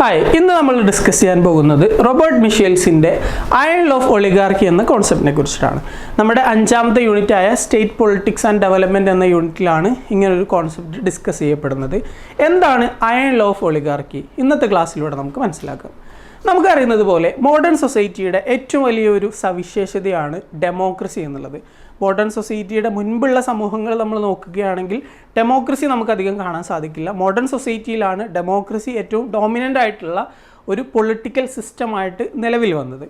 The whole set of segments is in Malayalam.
ഹായ് ഇന്ന് നമ്മൾ ഡിസ്കസ് ചെയ്യാൻ പോകുന്നത് റോബർട്ട് മിഷേൽസിന്റെ അയൺ ഓഫ് ഒളിഗാർക്കി എന്ന കോൺസെപ്റ്റിനെ കുറിച്ചിട്ടാണ്. നമ്മുടെ അഞ്ചാമത്തെ യൂണിറ്റായ സ്റ്റേറ്റ് പൊളിറ്റിക്സ് ആൻഡ് ഡെവലപ്മെന്റ് എന്ന യൂണിറ്റിലാണ് ഇങ്ങനൊരു കോൺസെപ്റ്റ് ഡിസ്കസ് ചെയ്യപ്പെടുന്നത്. എന്താണ് അയൺ ഓഫ് ഒളിഗാർക്കി ഇന്നത്തെ ക്ലാസ്സിലൂടെ നമുക്ക് മനസ്സിലാക്കാം. നമുക്കറിയുന്നത് പോലെ മോഡേൺ സൊസൈറ്റിയുടെ ഏറ്റവും വലിയൊരു സവിശേഷതയാണ് ഡെമോക്രസി എന്നുള്ളത്. മോഡേൺ സൊസൈറ്റിയുടെ മുൻപുള്ള സമൂഹങ്ങൾ നമ്മൾ നോക്കുകയാണെങ്കിൽ ഡെമോക്രസി നമുക്കധികം കാണാൻ സാധിക്കില്ല. മോഡേൺ സൊസൈറ്റിയിലാണ് ഡെമോക്രസി ഏറ്റവും ഡോമിനന്റ് ആയിട്ടുള്ള ഒരു പൊളിറ്റിക്കൽ സിസ്റ്റമായിട്ട് നിലവിൽ വന്നത്.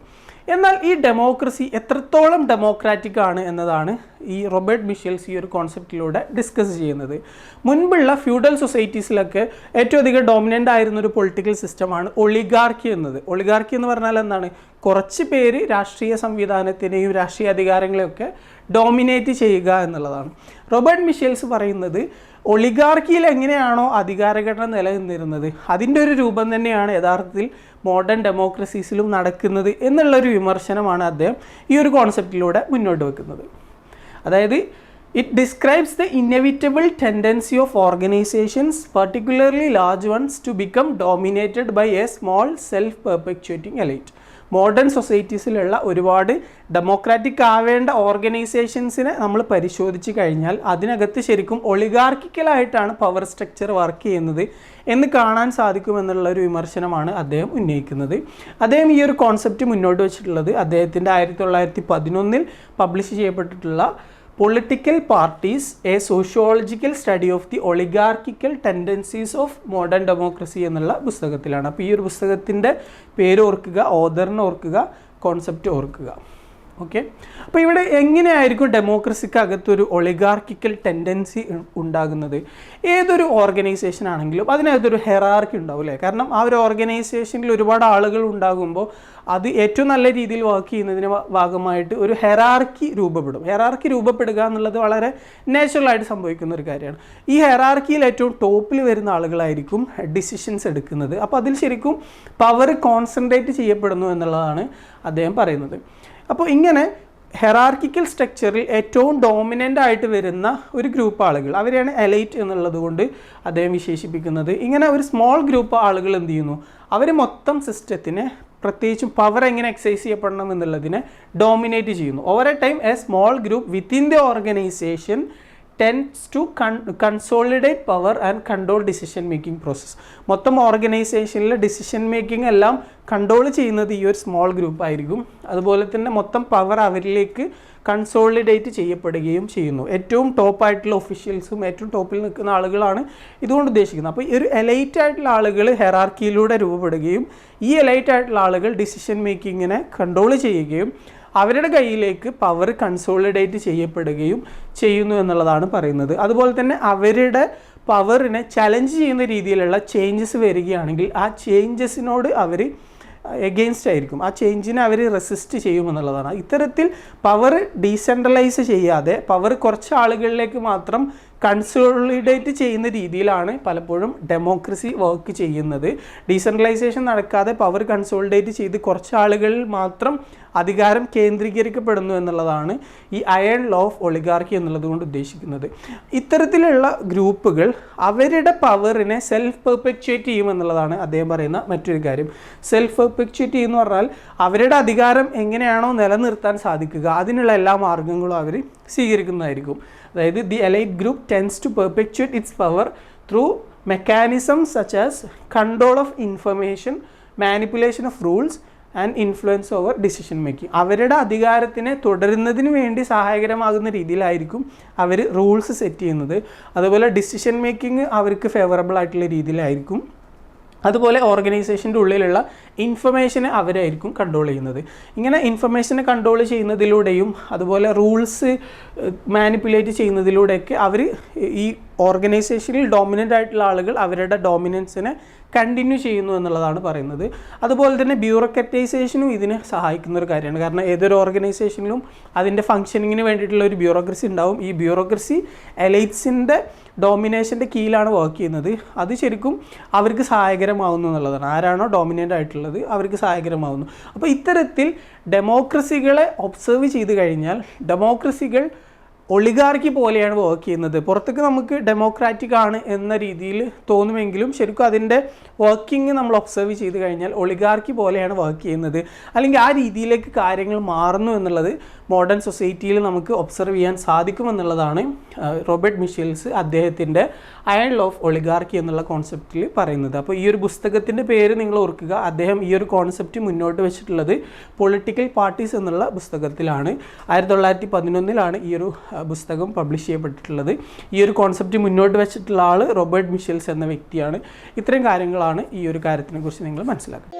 എന്നാൽ ഈ ഡെമോക്രസി എത്രത്തോളം ഡെമോക്രാറ്റിക് ആണ് എന്നതാണ് ഈ റോബർട്ട് മിഷേൽസ് ഈ ഒരു കോൺസെപ്റ്റിലൂടെ ഡിസ്കസ് ചെയ്യുന്നത്. മുൻപുള്ള ഫ്യൂഡൽ സൊസൈറ്റീസിലൊക്കെ ഏറ്റവും അധികം ഡോമിനന്റ് ആയിരുന്ന ഒരു പൊളിറ്റിക്കൽ സിസ്റ്റമാണ് ഒളിഗാർക്കി എന്നത്. ഒളിഗാർക്കി എന്ന് പറഞ്ഞാൽ എന്താണ്? കുറച്ച് പേര് രാഷ്ട്രീയ സംവിധാനത്തിനെയും രാഷ്ട്രീയ അധികാരങ്ങളെയൊക്കെ ഡോമിനേറ്റ് ചെയ്യുക എന്നുള്ളതാണ്. റോബർട്ട് മിഷേൽസ് പറയുന്നത് ഒളിഗാർക്കിയിൽ എങ്ങനെയാണോ അധികാരഘടന നിലനിന്നിരുന്നത് അതിന്റെ ഒരു രൂപം തന്നെയാണ് യഥാർത്ഥത്തിൽ മോഡേൺ ഡെമോക്രസീസിലും നടക്കുന്നത് എന്നുള്ളൊരു വിമർശനമാണ് അദ്ദേഹം ഈ ഒരു കോൺസെപ്റ്റിലൂടെ മുന്നോട്ട് വെക്കുന്നത്. അതായത് it describes the inevitable tendency of organizations particularly large ones to become dominated by a small self perpetuating elite modern സൊസൈറ്റീസിലുള്ള ഒരുപാട് ഡെമോക്രാറ്റിക് ആവേണ്ട ഓർഗനൈസേഷൻസിനെ നമ്മൾ പരിശോധിച്ച് കഴിഞ്ഞാൽ അതിനകത്ത് ശരിക്കും ഒളിഗാർക്കിക്കലായിട്ടാണ് പവർ സ്ട്രക്ചർ വർക്ക് ചെയ്യുന്നത് എന്ന് കാണാൻ സാധിക്കുമെന്നുള്ള ഒരു വിമർശനമാണ് അദ്ദേഹം ഉന്നയിക്കുന്നത്. അദ്ദേഹം ഈ ഒരു കോൺസെപ്റ്റ് മുന്നോട്ട് വെച്ചിട്ടുള്ളത് അദ്ദേഹത്തിന്റെ ആയിരത്തി തൊള്ളായിരത്തി പതിനൊന്നിൽ publish ചെയ്യപ്പെട്ടിട്ടുള്ള political parties a sociological study of the oligarchical tendencies of modern democracy എന്നുള്ള പുസ്തകത്തിലാണ്. അപ്പോൾ ഈ ഒരു പുസ്തകത്തിന്റെ പേര് ഓർക്കുക ഓദറിനെ കോൺസെപ്റ്റ് ഓർക്കുക. ഓക്കെ അപ്പോൾ ഇവിടെ എങ്ങനെയായിരിക്കും ഡെമോക്രസിക്ക് അകത്തൊരു ഒളിഗാർക്കിക്കൽ ടെൻഡൻസി ഉണ്ടാകുന്നത്? ഏതൊരു ഓർഗനൈസേഷൻ ആണെങ്കിലും അതിനകത്തൊരു ഹെറാർക്കി ഉണ്ടാവും അല്ലേ? കാരണം ആ ഒരു ഓർഗനൈസേഷനിൽ ഒരുപാട് ആളുകൾ ഉണ്ടാകുമ്പോൾ അത് ഏറ്റവും നല്ല രീതിയിൽ വർക്ക് ചെയ്യുന്നതിന് ഭാഗമായിട്ട് ഒരു ഹെറാർക്കി രൂപപ്പെടും. ഹെറാർക്കി രൂപപ്പെടുക എന്നുള്ളത് വളരെ നാച്ചുറലായിട്ട് സംഭവിക്കുന്ന ഒരു കാര്യമാണ്. ഈ ഹെറാർക്കിയിൽ ഏറ്റവും ടോപ്പിൽ വരുന്ന ആളുകളായിരിക്കും ഡിസിഷൻസ് എടുക്കുന്നത്. അപ്പോൾ അതിൽ ശരിക്കും പവർ കോൺസെൻട്രേറ്റ് ചെയ്യപ്പെടുന്നു എന്നുള്ളതാണ് അദ്ദേഹം പറയുന്നത്. അപ്പോൾ ഇങ്ങനെ ഹെറാർക്കിക്കൽ സ്ട്രക്ചറിൽ ഏറ്റവും ഡോമിനന്റ് ആയിട്ട് വരുന്ന ഒരു ഗ്രൂപ്പ് ആളുകൾ അവരെയാണ് എലൈറ്റ് എന്നുള്ളത് കൊണ്ട് അദ്ദേഹം വിശേഷിപ്പിക്കുന്നത്. ഇങ്ങനെ ഒരു സ്മോൾ ഗ്രൂപ്പ് ആളുകൾ എന്ത് ചെയ്യുന്നു? അവർ മൊത്തം സിസ്റ്റത്തിനെ പ്രത്യേകിച്ചും പവർ എങ്ങനെ എക്സൈസ് ചെയ്യപ്പെടണം എന്നുള്ളതിനെ ഡോമിനേറ്റ് ചെയ്യുന്നു. Over a time a small group within the organization tends to con consolidate power and control decision making process മൊത്തം ഓർഗനൈസേഷനിലെ ഡിസിഷൻ മേക്കിംഗ് എല്ലാം കൺട്രോൾ ചെയ്യുന്നത് ഈ ഒരു സ്മോൾ ഗ്രൂപ്പ് ആയിരിക്കും. അതുപോലെ തന്നെ മൊത്തം പവർ അവരിലേക്ക് കൺസോളിഡേറ്റ് ചെയ്യപ്പെടുകയും ചെയ്യുന്നു. ഏറ്റവും ടോപ്പായിട്ടുള്ള ഒഫീഷ്യൽസും ഏറ്റവും ടോപ്പിൽ നിൽക്കുന്ന ആളുകളാണ് ഇതുകൊണ്ട് ഉദ്ദേശിക്കുന്നത്. അപ്പോൾ ഈ ഒരു എലൈറ്റ് ആയിട്ടുള്ള ആളുകൾ ഹെറാർക്കിയിലൂടെ രൂപപ്പെടുകയും ഈ എലൈറ്റ് ആയിട്ടുള്ള ആളുകൾ ഡിസിഷൻ മേക്കിങ്ങിനെ കൺട്രോൾ ചെയ്യുകയും അവരുടെ കയ്യിലേക്ക് പവർ കൺസോളിഡേറ്റ് ചെയ്യപ്പെടുകയും ചെയ്യുന്നു എന്നുള്ളതാണ് പറയുന്നത്. അതുപോലെ തന്നെ അവരുടെ പവറിനെ ചലഞ്ച് ചെയ്യുന്ന രീതിയിലുള്ള ചേഞ്ചസ് വരികയാണെങ്കിൽ ആ ചേഞ്ചസിനോട് അവർ എഗെയിൻസ്റ്റ് ആയിരിക്കും. ആ ചേഞ്ചിനെ അവർ റെസിസ്റ്റ് ചെയ്യുമെന്നുള്ളതാണ് ഇത്തരത്തിൽ പവർ ഡീസെൻട്രലൈസ് ചെയ്യാതെ പവർ കുറച്ച് ആളുകളിലേക്ക് മാത്രം കൺസോളിഡേറ്റ് ചെയ്യുന്ന രീതിയിലാണ് പലപ്പോഴും ഡെമോക്രസി വർക്ക് ചെയ്യുന്നത്. ഡീസെൻട്രലൈസേഷൻ നടക്കാതെ പവർ കൺസോളിഡേറ്റ് ചെയ്ത് കുറച്ച് ആളുകളിൽ മാത്രം അധികാരം കേന്ദ്രീകരിക്കപ്പെടുന്നു എന്നുള്ളതാണ് ഈ അയൺ ലോ ഓഫ് ഒളിഗാർക്കി എന്നുള്ളത് കൊണ്ട് ഉദ്ദേശിക്കുന്നത്. ഇത്തരത്തിലുള്ള ഗ്രൂപ്പുകൾ അവരുടെ പവറിനെ സെൽഫ് പെർപെക്ച്വേറ്റ് ചെയ്യും എന്നുള്ളതാണ് അദ്ദേഹം പറയുന്ന മറ്റൊരു കാര്യം. സെൽഫ് പെർപെക്ച്വേറ്റ് ചെയ്യുമെന്ന് പറഞ്ഞാൽ അവരുടെ അധികാരം എങ്ങനെയാണോ നിലനിർത്താൻ സാധിക്കുക. അതിനുള്ള എല്ലാ മാർഗങ്ങളും അവർ സ്വീകരിക്കുന്നതായിരിക്കും. അതായത് the elite group tends to perpetuate its power through mechanism such as control of information manipulation of rules and influence over decision making അവരുടെ അധികാരത്തിനെ തുടരുന്നതിന് വേണ്ടി സഹായകരമാകുന്ന രീതിയിലായിരിക്കും അവർ റൂൾസ് സെറ്റ് ചെയ്യുന്നത്. അതുപോലെ ഡിസിഷൻ മേക്കിംഗ് അവർക്ക് ഫേവറബിൾ ആയിട്ടുള്ള രീതിയിലായിരിക്കും. അതുപോലെ ഓർഗനൈസേഷന്റെ ഉള്ളിലുള്ള ഇൻഫർമേഷനെ അവരായിരിക്കും കൺട്രോൾ ചെയ്യുന്നത്. ഇങ്ങനെ ഇൻഫർമേഷനെ കൺട്രോൾ ചെയ്യുന്നതിലൂടെയും അതുപോലെ റൂൾസ് മാനിപ്പുലേറ്റ് ചെയ്യുന്നതിലൂടെയൊക്കെ അവർ ഈ ഓർഗനൈസേഷനിൽ ഡോമിനന്റ് ആയിട്ടുള്ള ആളുകൾ അവരുടെ ഡോമിനൻസിനെ കണ്ടിന്യൂ ചെയ്യുന്നു എന്നുള്ളതാണ് പറയുന്നത്. അതുപോലെ തന്നെ ബ്യൂറോക്രറ്റൈസേഷനും ഇതിനെ സഹായിക്കുന്ന ഒരു കാര്യമാണ്. കാരണം ഏതൊരു ഓർഗനൈസേഷനിലും അതിന്റെ ഫങ്ഷനിങ്ങിന് വേണ്ടിയിട്ടുള്ള ഒരു ബ്യൂറോക്രസി ഉണ്ടാവും. ഈ ബ്യൂറോക്രസി എലൈറ്റ്സിന്റെ ഡോമിനേഷന്റെ കീഴിലാണ് വർക്ക് ചെയ്യുന്നത്. അത് ശരിക്കും അവർക്ക് സഹായകരമാവുന്നു എന്നുള്ളതാണ്. ആരാണോ ഡോമിനന്റ് ആയിട്ടുള്ളത് അവർക്ക് സഹായകരമാവുന്നു. അപ്പോൾ ഇത്തരത്തിൽ ഡെമോക്രസികളെ ഒബ്സർവ് ചെയ്ത് കഴിഞ്ഞാൽ ഡെമോക്രസികൾ ഒളിഗാർക്കി പോലെയാണ് വർക്ക് ചെയ്യുന്നത്. പുറത്തേക്ക് നമുക്ക് ഡെമോക്രാറ്റിക് ആണ് എന്ന രീതിയിൽ തോന്നുമെങ്കിലും ശരിക്കും അതിന്റെ വർക്കിംഗ് നമ്മൾ ഒബ്സർവ് ചെയ്ത് കഴിഞ്ഞാൽ ഒളിഗാർക്കി പോലെയാണ് വർക്ക് ചെയ്യുന്നത്. അല്ലെങ്കിൽ ആ രീതിയിലേക്ക് കാര്യങ്ങൾ മാറുന്നു എന്നുള്ളത് മോഡേൺ സൊസൈറ്റിയിൽ നമുക്ക് ഒബ്സർവ് ചെയ്യാൻ സാധിക്കുമെന്നുള്ളതാണ് റോബർട്ട് മിഷേൽസ് അദ്ദേഹത്തിന്റെ അയൺ ഓഫ് ഒളിഗാർക്കി എന്നുള്ള കോൺസെപ്റ്റിൽ പറയുന്നത്. അപ്പോൾ ഈ ഒരു പുസ്തകത്തിന്റെ പേര് നിങ്ങൾ ഓർക്കുക. അദ്ദേഹം ഈ ഒരു കോൺസെപ്റ്റ് മുന്നോട്ട് വെച്ചിട്ടുള്ളത് പൊളിറ്റിക്കൽ പാർട്ടീസ് എന്നുള്ള പുസ്തകത്തിലാണ്. ആയിരത്തി തൊള്ളായിരത്തി പതിനൊന്നിലാണ് ഈ ഒരു പുസ്തകം പബ്ലിഷ് ചെയ്യപ്പെട്ടിട്ടുള്ളത്. ഈ ഒരു കോൺസെപ്റ്റ് മുന്നോട്ട് വെച്ചിട്ടുള്ള ആൾ റോബർട്ട് മിഷേൽസ് എന്ന വ്യക്തിയാണ്. ഇത്രയും കാര്യങ്ങളാണ് ഈ ഒരു കാര്യത്തിനെ കുറിച്ച് നിങ്ങൾ മനസ്സിലാക്കുക